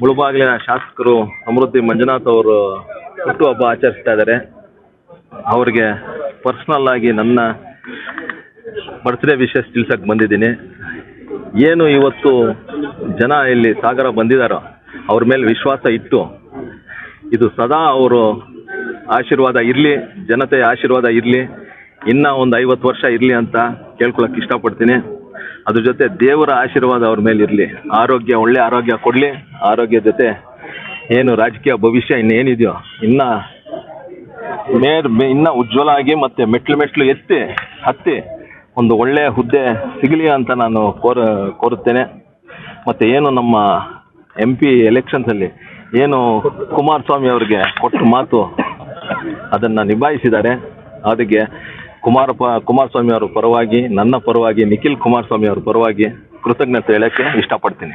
ಮುಳುಬಾಗಿಲಿನ ಶಾಸಕರು ಸಮೃದ್ಧಿ ಮಂಜುನಾಥ್ ಅವರು ಹುಟ್ಟುಹಬ್ಬ ಆಚರಿಸ್ತಾ ಇದ್ದಾರೆ. ಅವ್ರಿಗೆ ಪರ್ಸ್ನಲ್ ಆಗಿ ನನ್ನ ಬರ್ತ್ಡೇ ವಿಶೇಷ ತಿಳ್ಸಕ್ಕೆ ಬಂದಿದ್ದೀನಿ. ಏನು ಇವತ್ತು ಜನ ಇಲ್ಲಿ ಸಾಗರ ಬಂದಿದ್ದಾರೋ ಅವ್ರ ಮೇಲೆ ವಿಶ್ವಾಸ ಇಟ್ಟು, ಇದು ಸದಾ ಅವರು ಆಶೀರ್ವಾದ ಇರಲಿ, ಜನತೆಯ ಆಶೀರ್ವಾದ ಇರಲಿ, ಇನ್ನೂ ಒಂದು ಐವತ್ತು ವರ್ಷ ಇರಲಿ ಅಂತ ಕೇಳ್ಕೊಳಕ್ಕೆ ಇಷ್ಟಪಡ್ತೀನಿ. ಅದ್ರ ಜೊತೆ ದೇವರ ಆಶೀರ್ವಾದ ಅವ್ರ ಮೇಲೆ ಇರಲಿ. ಆರೋಗ್ಯ, ಒಳ್ಳೆ ಆರೋಗ್ಯ ಕೊಡಲಿ. ಆರೋಗ್ಯ ಜೊತೆ ಏನು ರಾಜಕೀಯ ಭವಿಷ್ಯ ಇನ್ನೇನಿದೆಯೋ, ಇನ್ನ ಮೇರ್ ಇನ್ನ ಉಜ್ವಲ ಆಗಿ ಮತ್ತೆ ಮೆಟ್ಲು ಮೆಟ್ಲು ಎತ್ತಿ ಹತ್ತಿ ಒಂದು ಒಳ್ಳೆ ಹುದ್ದೆ ಸಿಗಲಿ ಅಂತ ನಾನು ಕೋರ ಕೋರುತ್ತೇನೆ. ಮತ್ತೆ ಏನು ನಮ್ಮ ಎಂ ಪಿ ಎಲೆಕ್ಷನ್ಸಲ್ಲಿ ಏನು ಕುಮಾರಸ್ವಾಮಿ ಅವರಿಗೆ ಕೊಟ್ಟ ಮಾತು ಅದನ್ನು ನಿಭಾಯಿಸಿದ್ದಾರೆ. ಅದಕ್ಕೆ ಕುಮಾರಪ್ಪ ಕುಮಾರಸ್ವಾಮಿ ಅವರ ಪರವಾಗಿ ನನ್ನ ಪರವಾಗಿ ನಿಖಿಲ್ ಕುಮಾರಸ್ವಾಮಿ ಅವರ ಪರವಾಗಿ ಕೃತಜ್ಞತೆ ಹೇಳಕ್ಕೆ ಇಷ್ಟಪಡ್ತೀನಿ.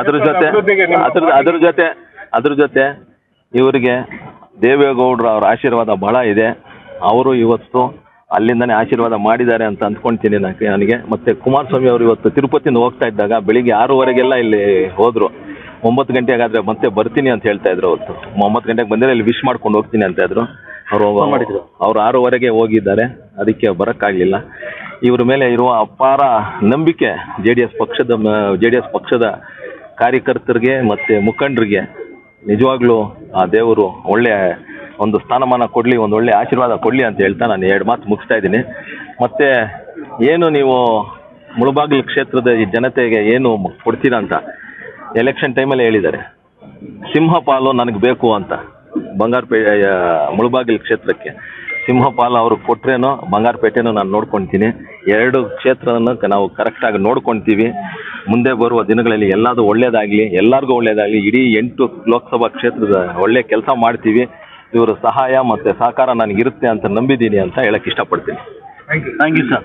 ಅದ್ರ ಜೊತೆ ಅದ್ರ ಅದ್ರ ಜೊತೆ ಅದ್ರ ಜೊತೆ ಇವರಿಗೆ ದೇವೇಗೌಡರ ಅವರ ಆಶೀರ್ವಾದ ಬಹಳ ಇದೆ. ಅವರು ಇವತ್ತು ಅಲ್ಲಿಂದನೇ ಆಶೀರ್ವಾದ ಮಾಡಿದ್ದಾರೆ ಅಂತ ಅಂದ್ಕೊಂತೀನಿ ನನಗೆ ನನಗೆ. ಮತ್ತೆ ಕುಮಾರಸ್ವಾಮಿ ಅವರು ಇವತ್ತು ತಿರುಪತಿಯಿಂದ ಹೋಗ್ತಾ ಇದ್ದಾಗ ಬೆಳಿಗ್ಗೆ ಆರೂವರೆಗೆಲ್ಲ ಇಲ್ಲಿ ಹೋದ್ರು. ಒಂಬತ್ತು ಗಂಟೆಗಾದ್ರೆ ಮತ್ತೆ ಬರ್ತೀನಿ ಅಂತ ಹೇಳ್ತಾ ಇದ್ರು ಅವತ್ತು. ಒಂಬತ್ತು ಗಂಟೆಗೆ ಬಂದರೆ ಇಲ್ಲಿ ವಿಶ್ ಮಾಡ್ಕೊಂಡು ಹೋಗ್ತೀನಿ ಅಂತ ಇದ್ರು. ಅವರು ಮಾಡಿದ್ರು. ಅವ್ರು ಆರೂವರೆಗೆ ಹೋಗಿದ್ದಾರೆ. ಅದಕ್ಕೆ ಬರೋಕ್ಕಾಗಲಿಲ್ಲ. ಇವರ ಮೇಲೆ ಇರುವ ಅಪಾರ ನಂಬಿಕೆ ಜೆ ಡಿ ಎಸ್ ಪಕ್ಷದ ಜೆ ಡಿ ಎಸ್ ಪಕ್ಷದ ಕಾರ್ಯಕರ್ತರಿಗೆ ಮತ್ತು ಮುಖಂಡರಿಗೆ ನಿಜವಾಗ್ಲೂ ಆ ದೇವರು ಒಳ್ಳೆಯ ಒಂದು ಸ್ಥಾನಮಾನ ಕೊಡಲಿ, ಒಂದು ಒಳ್ಳೆಯ ಆಶೀರ್ವಾದ ಕೊಡಲಿ ಅಂತ ಹೇಳ್ತಾ ನಾನು ಎರಡು ಮಾತು ಮುಗಿಸ್ತಾ ಇದ್ದೀನಿ. ಮತ್ತು ಏನು ನೀವು ಮುಳಬಾಗಿಲು ಕ್ಷೇತ್ರದ ಈ ಜನತೆಗೆ ಏನು ಕೊಡ್ತೀರಾ ಅಂತ ಎಲೆಕ್ಷನ್ ಟೈಮಲ್ಲಿ ಹೇಳಿದ್ದಾರೆ. ಸಿಂಹಪಾಲು ನನಗೆ ಬೇಕು ಅಂತ ಬಂಗಾರಪೇ ಮುಳಬಾಗಿಲು ಕ್ಷೇತ್ರಕ್ಕೆ. ಸಿಂಹಪಾಲು ಅವರು ಕೊಟ್ರೇನೋ ಬಂಗಾರಪೇಟೆನೋ ನಾನು ನೋಡ್ಕೊಳ್ತೀನಿ ಎರಡು ಕ್ಷೇತ್ರವನ್ನು ನಾವು ಕರೆಕ್ಟಾಗಿ ನೋಡ್ಕೊತೀವಿ. ಮುಂದೆ ಬರುವ ದಿನಗಳಲ್ಲಿ ಎಲ್ಲದೂ ಒಳ್ಳೇದಾಗಲಿ ಎಲ್ಲರಿಗೂ ಒಳ್ಳೇದಾಗಲಿ ಇಡೀ ಎಂಟು ಲೋಕಸಭಾ ಕ್ಷೇತ್ರದ ಒಳ್ಳೆ ಕೆಲಸ ಮಾಡ್ತೀವಿ. ಇವರ ಸಹಾಯ ಮತ್ತು ಸಹಕಾರ ನನಗಿರುತ್ತೆ ಅಂತ ನಂಬಿದ್ದೀನಿ ಅಂತ ಹೇಳಕ್ಕೆ ಇಷ್ಟಪಡ್ತೀನಿ. Thank you sir